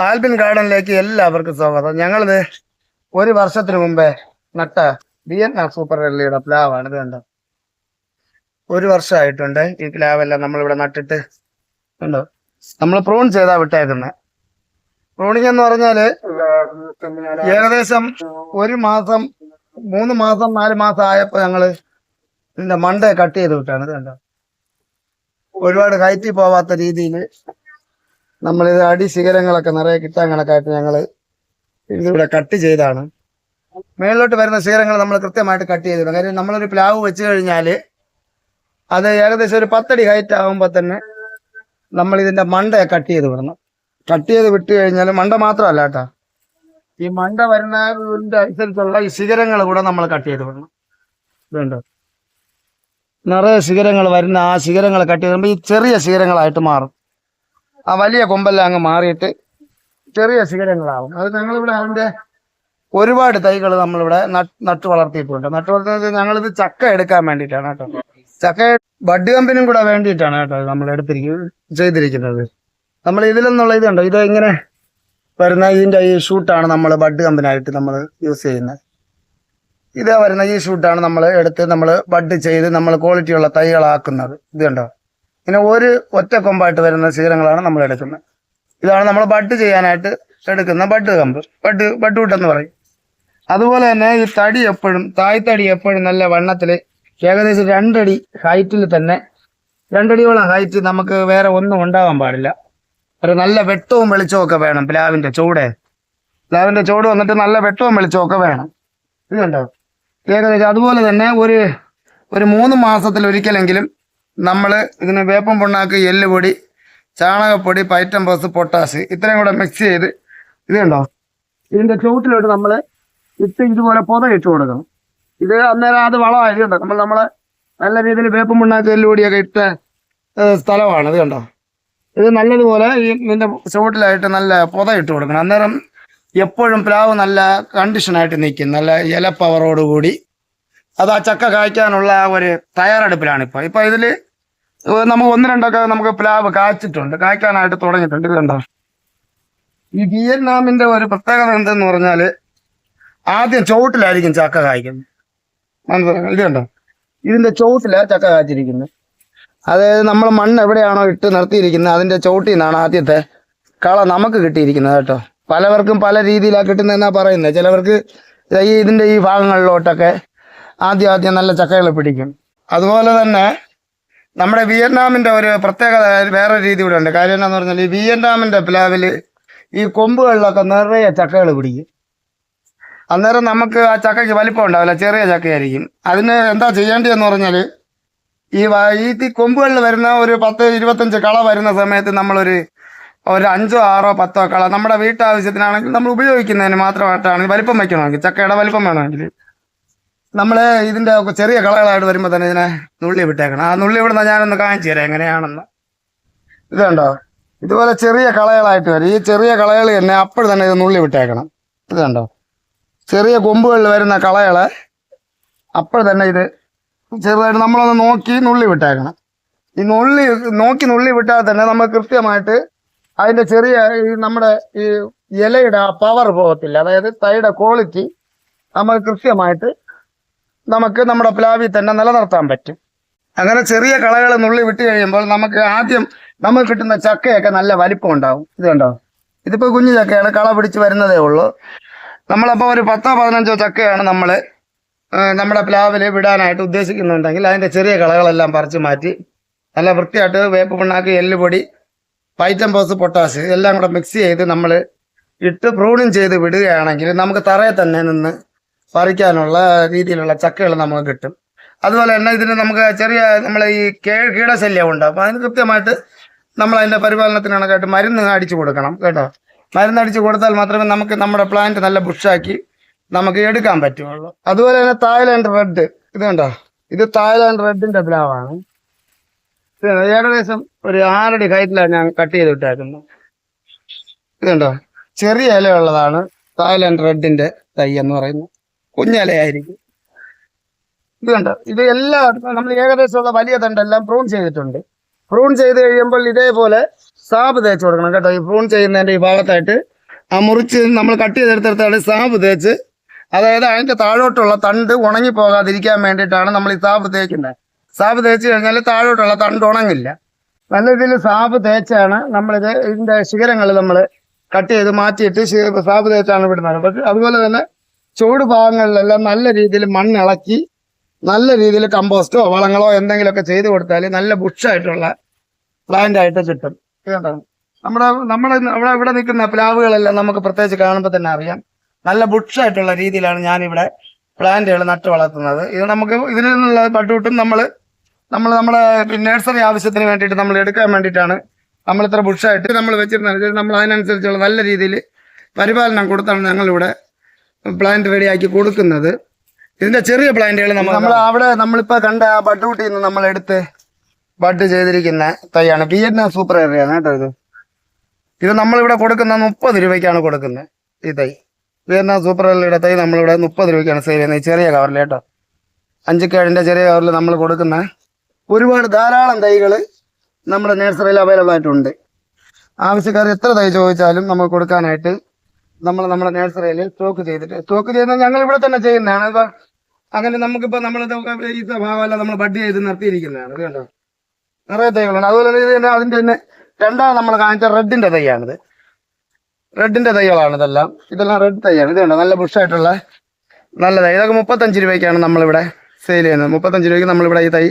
ആൽബിൻ ഗാർഡനിലേക്ക് എല്ലാവർക്കും സ്വാഗതം. ഞങ്ങളിത് ഒരു വർഷത്തിന് മുമ്പേ നട്ട ബി എൻ ആർ സൂപ്പർ വെള്ളിയുടെ പ്ലാവാണ് ഇത് കണ്ടത് ഒരു വർഷമായിട്ടുണ്ട് ഈ പ്ലാവെല്ലാം നമ്മളിവിടെ നട്ടിട്ട് ഉണ്ടോ നമ്മൾ പ്രൂൺ ചെയ്താ വിട്ടേക്കുന്നത് പ്രൂണിങ് എന്ന് പറഞ്ഞാൽ ഏകദേശം ഒരു മാസം മൂന്ന് മാസം നാല് മാസം ആയപ്പോ ഞങ്ങൾ ഇതിന്റെ മണ്ട കട്ട് ചെയ്ത് വിട്ടാണ് ഇത് കണ്ടോ? ഒരുപാട് കയറ്റി പോവാത്ത രീതിയിൽ നമ്മളിത് അടി ശിഖരങ്ങളൊക്കെ നിറയെ കിട്ടാൻ കണക്കായിട്ട് ഞങ്ങൾ ഇതിവിടെ കട്ട് ചെയ്താണ്. മേളിലോട്ട് വരുന്ന ശിഖരങ്ങൾ നമ്മൾ കൃത്യമായിട്ട് കട്ട് ചെയ്തിടും. കാര്യം നമ്മളൊരു പ്ലാവ് വെച്ച് കഴിഞ്ഞാൽ അത് ഏകദേശം ഒരു പത്തടി ഹൈറ്റ് ആകുമ്പോൾ തന്നെ നമ്മൾ ഇതിന്റെ മണ്ട കട്ട് ചെയ്ത് വിടണം. കട്ട് ചെയ്ത് വിട്ട് കഴിഞ്ഞാൽ മണ്ട മാത്രമല്ല കേട്ടോ. ഈ മണ്ട വരുന്നതിന്റെ അനുസരിച്ചുള്ള ഈ ശിഖരങ്ങൾ കൂടെ നമ്മൾ കട്ട് ചെയ്ത് വിടണം. ഇതുണ്ടോ. നിറയെ ശിഖരങ്ങൾ വരുന്ന ആ ശിഖരങ്ങൾ കട്ട് ചെയ്ത് ഈ ചെറിയ ശിഖരങ്ങളായിട്ട് മാറും. ആ വലിയ കൊമ്പെല്ലാം അങ്ങ് മാറിയിട്ട് ചെറിയ ശിഖരങ്ങളാവും. അത് ഞങ്ങളിവിടെ അതിന്റെ ഒരുപാട് തൈകൾ നമ്മളിവിടെ നട്ട് വളർത്തിയിട്ടുണ്ട്. നട്ട് വളർത്തുന്നത് ഞങ്ങളിത് ചക്ക എടുക്കാൻ വേണ്ടിയിട്ടാണ് കേട്ടോ. ചക്ക ബഡ് കമ്പനിയും കൂടെ വേണ്ടിയിട്ടാണ് കേട്ടോ നമ്മൾ എടുത്തിരിക്കുന്നത് ചെയ്തിരിക്കുന്നത്. നമ്മൾ ഇതിൽ നിന്നുള്ള കണ്ടോ? ഇത് ഇങ്ങനെ വരുന്ന ഇതിന്റെ ഈ ഷൂട്ടാണ് നമ്മൾ ബഡ് കമ്പനി ആയിട്ട് നമ്മൾ യൂസ് ചെയ്യുന്നത്. ഇതേ വരുന്ന ഈ ഷൂട്ടാണ് നമ്മൾ എടുത്ത് നമ്മൾ ബഡ് ചെയ്ത് നമ്മൾ ക്വാളിറ്റിയുള്ള തൈകളാക്കുന്നത്. ഇത് കണ്ടോ? പിന്നെ ഒരു ഒറ്റ കൊമ്പായിട്ട് വരുന്ന ശീലങ്ങളാണ് നമ്മൾ എടുക്കുന്നത്. ഇതാണ് നമ്മൾ ബഡ് ചെയ്യാനായിട്ട് എടുക്കുന്ന ബഡ് കമ്പ്. ബഡ് ബഡ് വുഡ് പറയും. അതുപോലെ തന്നെ ഈ തടി എപ്പോഴും തായ്തടി എപ്പോഴും നല്ല വണ്ണത്തിൽ ഏകദേശം രണ്ടടി ഹൈറ്റിൽ തന്നെ രണ്ടടിയോളം ഹൈറ്റ് നമുക്ക് വേറെ ഒന്നും ഉണ്ടാവാൻ പാടില്ല. ഒരു നല്ല വെട്ടവും വെളിച്ചവും ഒക്കെ വേണം പ്ലാവിന്റെ ചൂട്. പ്ലാവിന്റെ ചൂട് വന്നിട്ട് നല്ല വെട്ടവും വെളിച്ചവും ഒക്കെ വേണം. ഇത് കണ്ടോ ഏകദേശം അതുപോലെ തന്നെ ഒരു ഒരു മൂന്ന് മാസത്തിൽ ഒരിക്കലെങ്കിലും നമ്മൾ ഇതിന് വേപ്പം പുണ്ണാക്ക് എല്ലുപൊടി ചാണകപ്പൊടി പൈറ്റംബോസ് പൊട്ടാസ് ഇത്രയും കൂടെ മിക്സ് ചെയ്ത് ഇത് കണ്ടോ? ഇതിന്റെ ചുവട്ടിലോട്ട് നമ്മൾ ഇട്ട് ഇതുപോലെ പുത ഇട്ട് കൊടുക്കണം. ഇത് അന്നേരം അത് വളമായതുകൊണ്ട് നമ്മൾ നമ്മളെ നല്ല രീതിയിൽ വേപ്പം പുണ്ണാക്ക് എല്ലുപൊടിയൊക്കെ ഇട്ട സ്ഥലമാണ്. ഇത് കണ്ടോ? ഇത് നല്ലതുപോലെ ഈ നിന്റെ ചുവട്ടിലായിട്ട് നല്ല പുത ഇട്ട് കൊടുക്കണം. അന്നേരം എപ്പോഴും പ്ലാവ് നല്ല കണ്ടീഷനായിട്ട് നിൽക്കും. നല്ല ഇല പവറോടുകൂടി അത് ആ ചക്ക കായ്ക്കാനുള്ള ആ ഒരു തയ്യാറെടുപ്പിലാണ് ഇപ്പൊ. ഇപ്പൊ ഇതിൽ നമുക്ക് ഒന്ന് രണ്ടൊക്കെ നമുക്ക് പ്ലാവ് കായ്ച്ചിട്ടുണ്ട് കായ്ക്കാനായിട്ട് തുടങ്ങിയിട്ടുണ്ട്. ഇത് കണ്ടോ? ഈ വിയറ്റ്നാമിന്റെ ഒരു പ്രത്യേകത എന്തെന്ന് പറഞ്ഞാൽ ആദ്യം ചുവട്ടിലായിരിക്കും ചക്ക കായ്ക്കുന്നത്. മനസ്സിലാക്കാം ഇത് കണ്ടോ? ഇതിന്റെ ചുവട്ടിലാണ് ചക്ക കായ്ച്ചിരിക്കുന്നത് അതായത് നമ്മൾ മണ്ണ് എവിടെയാണോ ഇട്ട് നിർത്തിയിരിക്കുന്നത് അതിന്റെ ചുവട്ടിൽ നിന്നാണ് ആദ്യത്തെ കള നമുക്ക് കിട്ടിയിരിക്കുന്നത് കേട്ടോ. പലവർക്കും പല രീതിയിലാണ് കിട്ടുന്നതെന്നാ പറയുന്നത്. ചിലവർക്ക് ഈ ഇതിന്റെ ഈ ഭാഗങ്ങളിലോട്ടൊക്കെ ആദ്യം ആദ്യം നല്ല ചക്കകൾ പിടിക്കും. അതുപോലെ തന്നെ നമ്മുടെ വിയറ്റ്നാമിന്റെ ഒരു പ്രത്യേകത വേറെ രീതി കൂടെ ഉണ്ട് കാര്യം എന്താണെന്ന് പറഞ്ഞാൽ ഈ വിയറ്റ്നാമിന്റെ പ്ലാവിൽ ഈ കൊമ്പുകളിലൊക്കെ നിറയെ ചക്കകൾ പിടിക്കും. അന്നേരം നമുക്ക് ആ ചക്കയ്ക്ക് വലിപ്പം ഉണ്ടാവില്ല ചെറിയ ചക്കയായിരിക്കും. അതിന് എന്താ ചെയ്യേണ്ടതെന്ന് പറഞ്ഞാൽ ഈ ഈ കൊമ്പുകളിൽ വരുന്ന ഒരു പത്ത് ഇരുപത്തഞ്ച് കള വരുന്ന സമയത്ത് നമ്മളൊരു ഒരു അഞ്ചോ ആറോ പത്തോ കള നമ്മുടെ വീട്ടാവശ്യത്തിനാണെങ്കിൽ നമ്മൾ ഉപയോഗിക്കുന്നതിന് മാത്രമായിട്ടാണെങ്കിൽ വലിപ്പം വയ്ക്കണമെങ്കിൽ ചക്കയുടെ വലിപ്പം വേണമെങ്കിൽ. നമ്മൾ ഇതിന്റെ ചെറിയ കളകളായിട്ട് വരുമ്പോൾ തന്നെ ഇതിനെ നുള്ളി വിട്ടേക്കണം. ആ നുള്ളി വിടുന്ന ഞാനൊന്ന് കാണിച്ചു തരാം എങ്ങനെയാണെന്ന്. ഇത് കണ്ടോ? ഇതുപോലെ ചെറിയ കളകളായിട്ട് വരും. ഈ ചെറിയ കളകൾ തന്നെ അപ്പോൾ തന്നെ ഇത് നുള്ളി വിട്ടേക്കണം. ഇത് കണ്ടോ? ചെറിയ കൊമ്പുകളിൽ വരുന്ന കളകളെ അപ്പോൾ തന്നെ ഇത് ചെറുതായിട്ട് നമ്മളൊന്ന് നോക്കി നുള്ളി വിട്ടേക്കണം. ഈ നുള്ളി നോക്കി നുള്ളി വിട്ടാൽ തന്നെ നമ്മൾ കൃത്യമായിട്ട് അതിന്റെ ചെറിയ ഈ നമ്മുടെ ഈ ഇലയുടെ ആ പവർ പോകത്തില്ല. അതായത് തൈയുടെ ക്വാളിറ്റി നമ്മൾ കൃത്യമായിട്ട് നമുക്ക് നമ്മുടെ പ്ലാവിൽ തന്നെ നിലനിർത്താൻ പറ്റും. അങ്ങനെ ചെറിയ കളകൾ നുള്ളി വിട്ട് കഴിയുമ്പോൾ നമുക്ക് ആദ്യം നമ്മൾ കിട്ടുന്ന ചക്കയൊക്കെ നല്ല വലിപ്പം ഉണ്ടാവും ഇത് കണ്ടോ? ഇതിപ്പോ കുഞ്ഞു ചക്കയാണ് കള പിടിച്ച് വരുന്നതേ ഉള്ളൂ. നമ്മളപ്പോൾ ഒരു പത്തോ പതിനഞ്ചോ ചക്കയാണ് നമ്മൾ നമ്മുടെ പ്ലാവിൽ വിടാനായിട്ട് ഉദ്ദേശിക്കുന്നുണ്ടെങ്കിൽ അതിന്റെ ചെറിയ കളകളെല്ലാം പറിച്ച് മാറ്റി നല്ല വൃത്തിയായിട്ട് വേപ്പ് പിണ്ണാക്ക് എല്ലുപൊടി പൈറ്റംപോസ് പൊട്ടാസ് എല്ലാം കൂടെ മിക്സ് ചെയ്ത് നമ്മൾ ഇട്ട് പ്രൂണിങ് ചെയ്ത് വിടുകയാണെങ്കിൽ നമുക്ക് തറയിൽ തന്നെ നിന്ന് പറിക്കാനുള്ള രീതിയിലുള്ള ചക്കകൾ നമുക്ക് കിട്ടും. അതുപോലെ തന്നെ ഇതിന് നമുക്ക് ചെറിയ നമ്മൾ ഈ കേ- കീടശല്യം ഉണ്ട് അപ്പോൾ അതിന് കൃത്യമായിട്ട് നമ്മൾ അതിന്റെ പരിപാലനത്തിന് കണക്കായിട്ട് മരുന്ന് അടിച്ചു കൊടുക്കണം കേട്ടോ. മരുന്ന് അടിച്ചു കൊടുത്താൽ മാത്രമേ നമുക്ക് നമ്മുടെ പ്ലാന്റ് നല്ല ബുഷാക്കി നമുക്ക് എടുക്കാൻ പറ്റുള്ളൂ. അതുപോലെ തന്നെ തായ്ലാൻഡ് റെഡ് ഇത് കണ്ടോ? ഇത് തായ്ലാൻഡ് റെഡിന്റെ പ്ലാവാണ്? ഏകദേശം ഒരു ആറടി ഹൈറ്റിലാണ് ഞാൻ കട്ട് ചെയ്ത് ഇട്ടേക്കുന്നത് ഇത് കണ്ടോ? ചെറിയ ഇലയുള്ളതാണ് തായ്ലാൻഡ് റെഡിന്റെ തൈ എന്ന് പറയുന്നത്. കുഞ്ഞിലയായിരിക്കും. ഇത് കണ്ടോ? ഇത് എല്ലാ നമ്മൾ ഏകദേശമുള്ള വലിയ തണ്ടെല്ലാം പ്രൂൺ ചെയ്തിട്ടുണ്ട്. പ്രൂൺ ചെയ്ത് കഴിയുമ്പോൾ ഇതേപോലെ സാബ് തേച്ച് കൊടുക്കണം കേട്ടോ. ഈ പ്രൂൺ ചെയ്യുന്നതിന്റെ ഈ ഭാഗത്തായിട്ട് ആ മുറിച്ച് നമ്മൾ കട്ട് ചെയ്തെടുത്തെടുത്താണ് സാബ് തേച്ച്. അതായത് അതിന്റെ താഴോട്ടുള്ള തണ്ട് ഉണങ്ങി പോകാതിരിക്കാൻ വേണ്ടിയിട്ടാണ് നമ്മൾ ഈ സാബ് തേക്കുന്നത്. സാബ് തേച്ച് കഴിഞ്ഞാൽ താഴോട്ടുള്ള തണ്ട് ഉണങ്ങില്ല. നല്ല രീതിയിൽ സാബ് തേച്ചാണ് നമ്മളിത് ഇതിന്റെ ശിഖരങ്ങൾ നമ്മൾ കട്ട് ചെയ്ത് മാറ്റിയിട്ട് സാബ് തേച്ചാണ് വിടുന്നത് പക്ഷെ അതുപോലെ തന്നെ ചൂട് ഭാഗങ്ങളിലെല്ലാം നല്ല രീതിയിൽ മണ്ണിളക്കി നല്ല രീതിയിൽ കമ്പോസ്റ്റോ വളങ്ങളോ എന്തെങ്കിലുമൊക്കെ ചെയ്ത് കൊടുത്താൽ നല്ല ബുഷായിട്ടുള്ള പ്ലാന്റ് ആയിട്ട് കിട്ടും. കേട്ടോ നമ്മുടെ നമ്മുടെ അവിടെ ഇവിടെ നിൽക്കുന്ന പ്ലാവുകളെല്ലാം നമുക്ക് പ്രത്യേകിച്ച് കാണുമ്പോൾ തന്നെ അറിയാം. നല്ല ബുഷായിട്ടുള്ള രീതിയിലാണ് ഞാനിവിടെ പ്ലാന്റുകൾ നട്ടു വളർത്തുന്നത്. ഇത് നമുക്ക് ഇതിൽ നിന്നുള്ള പട്ടുവിട്ടും നമ്മൾ നമ്മൾ നമ്മുടെ നഴ്സറി ആവശ്യത്തിന് വേണ്ടിയിട്ട് നമ്മൾ എടുക്കാൻ വേണ്ടിയിട്ടാണ് നമ്മൾ ഇത്ര ബുഷായിട്ട് നമ്മൾ വെച്ചിരുന്നത്. നമ്മൾ അതിനനുസരിച്ചുള്ള നല്ല രീതിയിൽ പരിപാലനം കൊടുത്താണ് ഞങ്ങളിവിടെ പ്ലാന്റ് റെഡിയാക്കി കൊടുക്കുന്നത്. ഇതിന്റെ ചെറിയ പ്ലാന്റുകൾ നമ്മൾ നമ്മൾ അവിടെ നമ്മളിപ്പോ കണ്ട ആ ബഡ്റൂട്ടിൽ നിന്ന് നമ്മൾ എടുത്ത് ബഡ് ചെയ്തിരിക്കുന്ന തൈയാണ്. വിയറ്റ്നാം സൂപ്പർ ഏറിയാണ് കേട്ടോ ഇത്. ഇത് നമ്മളിവിടെ കൊടുക്കുന്ന മുപ്പത് രൂപയ്ക്കാണ് കൊടുക്കുന്നത് ഈ തൈ. വിയറ്റ്നാം സൂപ്പർ ഏറിയുടെ തൈ നമ്മളിവിടെ മുപ്പത് രൂപയ്ക്കാണ് സെയിൽ ചെയ്യുന്നത്. ഈ ചെറിയ കവറിൽ കേട്ടോ. അഞ്ചുക്കേടിന്റെ ചെറിയ കവറിൽ നമ്മൾ കൊടുക്കുന്ന ഒരുപാട് ധാരാളം തൈകൾ നമ്മുടെ നഴ്സറിയിൽ അവൈലബിൾ ആയിട്ടുണ്ട്. ആവശ്യക്കാർ എത്ര തൈ ചോദിച്ചാലും നമുക്ക് കൊടുക്കാനായിട്ട് നമ്മൾ നമ്മുടെ നഴ്സറിയിൽ സ്റ്റോക്ക് ചെയ്തിട്ട്. സ്റ്റോക്ക് ചെയ്യുന്നത് ഞങ്ങൾ ഇവിടെ തന്നെ ചെയ്യുന്നതാണ്. ഇപ്പൊ അങ്ങനെ നമുക്കിപ്പോ നമ്മൾ ഈ സ്വഭാവമല്ല നമ്മൾ ബഡ് ചെയ്ത് നിർത്തിയിരിക്കുന്നതാണ്. ഇത് കണ്ടോ? നിറയെ തൈകളുണ്ട്. അതുപോലെ തന്നെ അതിന്റെ തന്നെ രണ്ടാമത് നമ്മൾ കാണിച്ച റെഡിന്റെ തൈയാണിത്. റെഡിന്റെ തൈകളാണ് ഇതെല്ലാം. ഇതെല്ലാം റെഡ് തൈയാണ്. ഇത് കണ്ടോ? നല്ല ബുഷായിട്ടുള്ള നല്ല തൈ. ഇതൊക്കെ മുപ്പത്തഞ്ച് രൂപയ്ക്കാണ് നമ്മളിവിടെ സെയിൽ ചെയ്യുന്നത്. മുപ്പത്തഞ്ച് രൂപയ്ക്ക് നമ്മളിവിടെ ഈ തൈ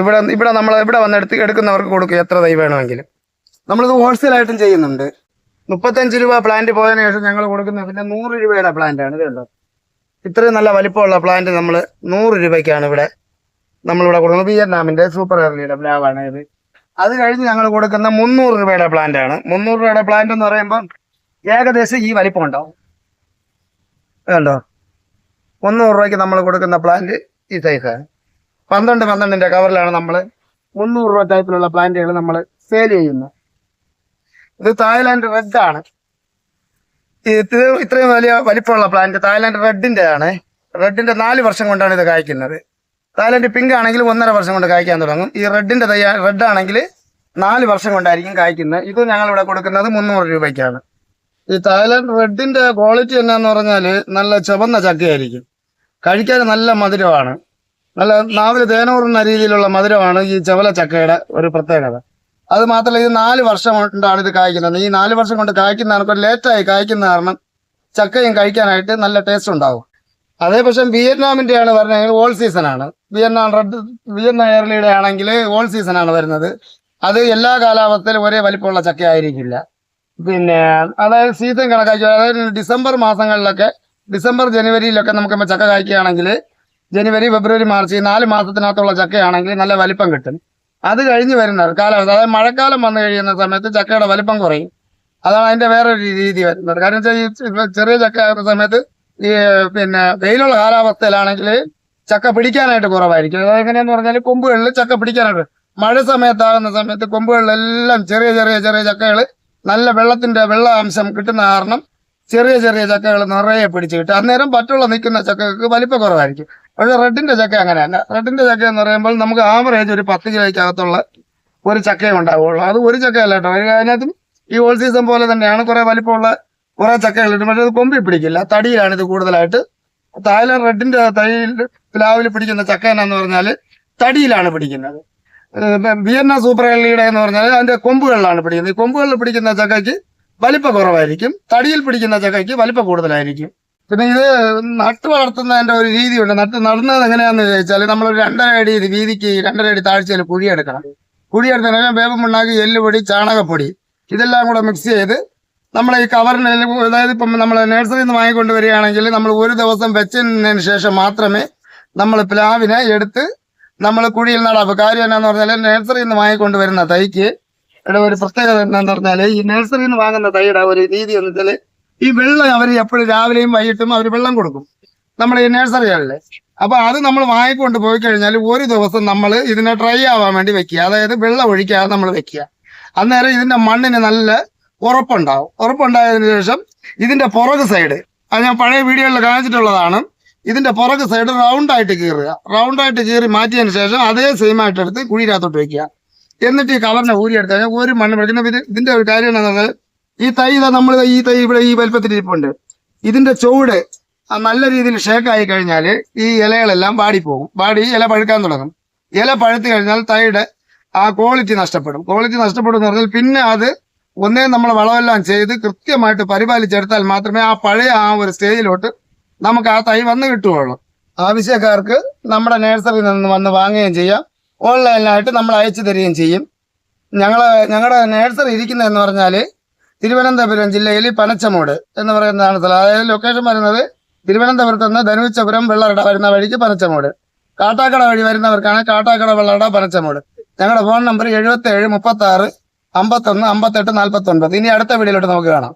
ഇവിടെ ഇവിടെ നമ്മൾ ഇവിടെ വന്ന് എടുത്ത് എടുക്കുന്നവർക്ക് കൊടുക്കും എത്ര തൈ വേണമെങ്കിലും. നമ്മളിത് ഹോൾസെയിലായിട്ടും ചെയ്യുന്നുണ്ട്. മുപ്പത്തഞ്ച് രൂപ പ്ലാന്റ് പോയതിനു ശേഷം ഞങ്ങൾ കൊടുക്കുന്ന പിന്നെ നൂറ് രൂപയുടെ പ്ലാന്റ് ആണ് കണ്ടോ ഇത്രയും നല്ല വലിപ്പമുള്ള പ്ലാന്റ് നമ്മൾ നൂറ് രൂപയ്ക്കാണ് ഇവിടെ നമ്മളിവിടെ കൊടുക്കുന്നത്. വിയറ്റ്നാമിന്റെ സൂപ്പർ എർലിയുടെ പ്ലാവാണ് ഇത്. അത് കഴിഞ്ഞ് ഞങ്ങൾ കൊടുക്കുന്ന മുന്നൂറ് രൂപയുടെ പ്ലാന്റ് ആണ്. മുന്നൂറ് രൂപയുടെ പ്ലാന്റ് എന്ന് പറയുമ്പോൾ ഏകദേശം ഈ വലിപ്പം ഉണ്ടാവും കണ്ടോ മുന്നൂറ് രൂപയ്ക്ക് നമ്മൾ കൊടുക്കുന്ന പ്ലാന്റ് ഈ സൈസാണ് പന്ത്രണ്ട് പന്ത്രണ്ടിന്റെ കവറിലാണ് നമ്മൾ മുന്നൂറ് രൂപ ടൈപ്പിലുള്ള പ്ലാന്റുകൾ നമ്മൾ സെയിൽ ചെയ്യുന്നത്. ഇത് തായ്ലാന്റ് റെഡ് ആണ് ഇത് ഇത്രയും വലിയ വലിപ്പമുള്ള പ്ലാന്റ് തായ്ലാന്റ് റെഡിന്റെ ആണ് റെഡിന്റെ നാല് വർഷം കൊണ്ടാണ് ഇത് കായ്ക്കുന്നത്. തായ്ലാന്റ് പിങ്ക് ആണെങ്കിൽ ഒന്നര വർഷം കൊണ്ട് കായ്ക്കാൻ തുടങ്ങും. ഈ റെഡിന്റെ തയ്യാ റെഡ് ആണെങ്കിൽ നാല് വർഷം കൊണ്ടായിരിക്കും കായ്ക്കുന്നത്. ഇത് ഞങ്ങൾ ഇവിടെ കൊടുക്കുന്നത് മുന്നൂറ് രൂപയ്ക്കാണ്. ഈ തായ്ലാന്റ് റെഡിന്റെ ക്വാളിറ്റി എന്നാന്ന് പറഞ്ഞാൽ നല്ല ചുവന്ന ചക്കയായിരിക്കും കഴിക്കാൻ നല്ല മധുരമാണ്. നല്ല നാവിൽ തേനൂറുന്ന രീതിയിലുള്ള മധുരമാണ് ഈ ചവല ചക്കയുടെ ഒരു പ്രത്യേകത. അത് മാത്രമല്ല ഇത് നാല് വർഷം കൊണ്ടാണ് ഇത് കായ്ക്കുന്നത്. ഈ നാല് വർഷം കൊണ്ട് കായ്ക്കുന്ന കാരണം ലേറ്റായി കായ്ക്കുന്ന കാരണം ചക്കയും കഴിക്കാനായിട്ട് നല്ല ടേസ്റ്റ് ഉണ്ടാവും. അതേ പക്ഷേ വിയറ്റ്നാമിന്റെ ആണ് പറഞ്ഞെങ്കിൽ ഓൾ സീസൺ ആണ്. വിയറ്റ്നാം റെഡ് വിയറ്റ്നാം എയർലിയുടെ ആണെങ്കിൽ ഓൾ സീസൺ ആണ് വരുന്നത്. അത് എല്ലാ കാലാവസ്ഥയിലും ഒരേ വലിപ്പമുള്ള ചക്കയായിരിക്കില്ല. പിന്നെ അതായത് സീസൺ കണക്കാക്കി അതായത് ഡിസംബർ മാസങ്ങളിലൊക്കെ ഡിസംബർ ജനുവരിയിലൊക്കെ നമുക്ക് ചക്ക കായ്ക്കുകയാണെങ്കിൽ ജനുവരി ഫെബ്രുവരി മാർച്ച് നാല് മാസത്തിനകത്തുള്ള ചക്കയാണെങ്കിൽ നല്ല വലിപ്പം കിട്ടും. അത് കഴിഞ്ഞ് വരുന്നത് കാലാവസ്ഥ. അതായത് മഴക്കാലം വന്നു കഴിയുന്ന സമയത്ത് ചക്കയുടെ വലിപ്പം കുറയും. അതാണ് അതിന്റെ വേറൊരു രീതി വരുന്നത്. കാരണം വെച്ചാൽ ഈ ചെറിയ ചക്ക ആകുന്ന സമയത്ത് ഈ പിന്നെ വെയിലുള്ള കാലാവസ്ഥയിലാണെങ്കിൽ ചക്ക പിടിക്കാനായിട്ട് കുറവായിരിക്കും. അതായത് എങ്ങനെയാന്ന് പറഞ്ഞാൽ കൊമ്പുകളിൽ ചക്ക പിടിക്കാനായിട്ട്. മഴ സമയത്താകുന്ന സമയത്ത് കൊമ്പുകളിലെല്ലാം ചെറിയ ചെറിയ ചെറിയ ചക്കകൾ നല്ല വെള്ളത്തിന്റെ വെള്ള അംശം കിട്ടുന്ന കാരണം ചെറിയ ചെറിയ ചക്കകൾ നിറയെ പിടിച്ച് കിട്ടും. അന്നേരം പറ്റുള്ള നിൽക്കുന്ന ചക്കകൾക്ക് വലിപ്പം കുറവായിരിക്കും. പക്ഷെ റെഡിന്റെ ചക്ക അങ്ങനെയല്ല. റെഡിന്റെ ചക്ക എന്ന് പറയുമ്പോൾ നമുക്ക് ആവറേജ് ഒരു പത്ത് കിലോയ്ക്കകത്തുള്ള ഒരു ചക്കയെ ഉണ്ടാവുള്ളൂ. അത് ഒരു ചക്കയല്ല കേട്ടോ. അതിനകത്ത് ഈ ഓൾ സീസൺ പോലെ തന്നെയാണ് കുറെ വലിപ്പമുള്ള കുറെ ചക്കകൾ കിട്ടും. പക്ഷെ അത് കൊമ്പിൽ പിടിക്കില്ല. തടിയിലാണ് ഇത് കൂടുതലായിട്ട്. തായ്ലാൻഡ് റെഡിന്റെ തൈയിൽ പ്ലാവിൽ പിടിക്കുന്ന ചക്ക എന്നാന്ന് പറഞ്ഞാൽ തടിയിലാണ് പിടിക്കുന്നത്. വിയന്ന സൂപ്പർ എള്ളിയുടെ എന്ന് പറഞ്ഞാൽ അതിന്റെ കൊമ്പുകളിലാണ് പിടിക്കുന്നത്. ഈ കൊമ്പുകളിൽ പിടിക്കുന്ന ചക്കയ്ക്ക് വലിപ്പ കുറവായിരിക്കും. തടിയിൽ പിടിക്കുന്ന ചക്കയ്ക്ക് വലിപ്പ കൂടുതലായിരിക്കും. പിന്നെ ഇത് നട്ട് വളർത്തുന്നതിന്റെ ഒരു രീതിയുണ്ട്. നട്ട് നടുന്നത് എങ്ങനെയാന്ന് ചോദിച്ചാൽ നമ്മൾ രണ്ടര അടി വീതിക്ക് രണ്ടര അടി താഴ്ചയിൽ കുഴിയെടുക്കണം കുഴിയെടുത്തതിന് വേപ്പം മണ്ണാക്കി എല്ലുപൊടി ചാണകപ്പൊടി ഇതെല്ലാം കൂടെ മിക്സ് ചെയ്ത് നമ്മൾ ഈ കവറിന് അതായത് ഇപ്പം നമ്മൾ നഴ്സറിയിൽ നിന്ന് വാങ്ങിക്കൊണ്ട് വരികയാണെങ്കിൽ നമ്മൾ ഒരു ദിവസം വെച്ചതിന് ശേഷം മാത്രമേ നമ്മൾ പ്ലാവിനെ എടുത്ത് നമ്മൾ കുഴിയിൽ നടാവൂ. കാര്യം എന്നാന്ന് പറഞ്ഞാൽ നഴ്സറിയിൽ നിന്ന് വാങ്ങിക്കൊണ്ട് വരുന്ന തൈക്ക് ഒരു പ്രത്യേകത എന്താന്ന് പറഞ്ഞാൽ ഈ നഴ്സറിയിൽ നിന്ന് വാങ്ങുന്ന തൈയുടെ ഒരു രീതി എന്ന് വെച്ചാൽ ഈ വെള്ളം അവർ എപ്പോഴും രാവിലെയും വൈകിട്ടും അവർ വെള്ളം കൊടുക്കും. നമ്മുടെ ഈ നേഴ്സറികളിൽ അപ്പൊ അത് നമ്മൾ വാങ്ങിക്കൊണ്ട് പോയി കഴിഞ്ഞാൽ ഒരു ദിവസം നമ്മൾ ഇതിനെ ഡ്രൈ ആവാൻ വേണ്ടി വെക്കുക. അതായത് വെള്ളം ഒഴിക്കാതെ നമ്മൾ വെക്കുക. അന്നേരം ഇതിന്റെ മണ്ണിന് നല്ല ഉറപ്പുണ്ടാവും. ഉറപ്പുണ്ടായതിനു ശേഷം ഇതിന്റെ പുറക് സൈഡ് അത് ഞാൻ പഴയ വീഡിയോയിൽ കാണിച്ചിട്ടുള്ളതാണ്. ഇതിന്റെ പുറക് സൈഡ് റൗണ്ട് ആയിട്ട് കീറുക. റൗണ്ട് ആയിട്ട് കീറി മാറ്റിയതിന് ശേഷം അതേ സെയിം ആയിട്ട് എടുത്ത് കുഴിയിനകത്തോട്ട് വെക്കുക. എന്നിട്ട് ഈ കവറിനെ ഊരിയെടുത്ത് കഴിഞ്ഞാൽ ഒരു മണ്ണ് പിടിക്കുന്ന ഇത് ഇതിന്റെ ഒരു കാര്യം എന്താണെന്ന് ഈ തൈ നമ്മൾ ഈ തൈ ഇവിടെ ഈ വലുപ്പത്തിലിരിപ്പുണ്ട്. ഇതിന്റെ ചുവട് നല്ല രീതിയിൽ ഷേക്ക് ആയി കഴിഞ്ഞാൽ ഈ ഇലകളെല്ലാം വാടിപ്പോകും. വാടി ഇല പഴുക്കാൻ തുടങ്ങും. ഇല പഴുത്തു കഴിഞ്ഞാൽ തൈയുടെ ആ ക്വാളിറ്റി നഷ്ടപ്പെടും. ക്വാളിറ്റി നഷ്ടപ്പെടും എന്ന് പറഞ്ഞാൽ പിന്നെ അത് ഒന്നേ നമ്മൾ വളമെല്ലാം ചെയ്ത് കൃത്യമായിട്ട് പരിപാലിച്ചെടുത്താൽ മാത്രമേ ആ പഴയ ആ ഒരു സ്റ്റേജിലോട്ട് നമുക്ക് ആ തൈ വന്ന് കിട്ടുകയുള്ളൂ. ആവശ്യക്കാർക്ക് നമ്മുടെ നേഴ്സറിയിൽ നിന്ന് വന്ന് വാങ്ങുകയും ചെയ്യാം. ഓൺലൈനിലായിട്ട് നമ്മൾ അയച്ചു തരികയും ചെയ്യും. ഞങ്ങൾ ഞങ്ങളുടെ നേഴ്സറി ഇരിക്കുന്നതെന്ന് പറഞ്ഞാൽ തിരുവനന്തപുരം ജില്ലയിൽ പനച്ചമൂട് എന്ന് പറയുന്നതാണ് സ്ഥലം. അതായത് ലൊക്കേഷൻ വരുന്നത് തിരുവനന്തപുരത്ത് നിന്ന് ധനുവിച്ചപുരം വെള്ളറട വരുന്ന വഴിക്ക് പനച്ചമൂട്. കാട്ടാക്കട വഴി വരുന്നവർക്കാണ് കാട്ടാക്കട വെള്ളറട പനച്ചമൂട്. ഞങ്ങളുടെ ഫോൺ നമ്പർ എഴുപത്തി ഏഴ് മുപ്പത്തി ആറ് അമ്പത്തൊന്ന് അമ്പത്തെട്ട് നാൽപ്പത്തി ഒൻപത് ഇനി അടുത്ത വീഡിയോയിലോട്ട് നമുക്ക് കാണാം.